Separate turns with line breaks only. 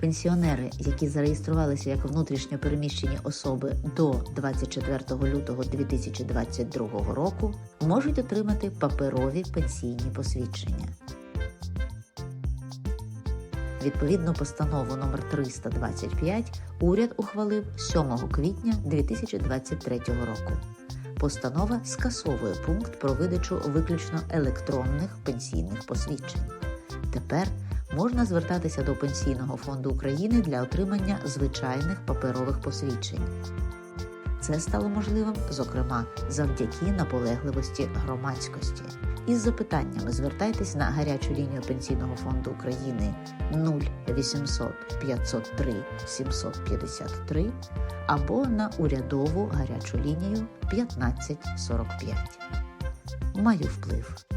Пенсіонери, які зареєструвалися як внутрішньо переміщені особи до 24 лютого 2022 року, можуть отримати паперові пенсійні посвідчення. Відповідну постанову номер 325 уряд ухвалив 7 квітня 2023 року. Постанова скасовує пункт про видачу виключно електронних пенсійних посвідчень. Тепер можна звертатися до Пенсійного фонду України для отримання звичайних паперових посвідчень. Це стало можливим, зокрема, завдяки наполегливості громадськості. Із запитаннями звертайтесь на гарячу лінію Пенсійного фонду України 0800 503 753 або на урядову гарячу лінію 1545. Маю вплив.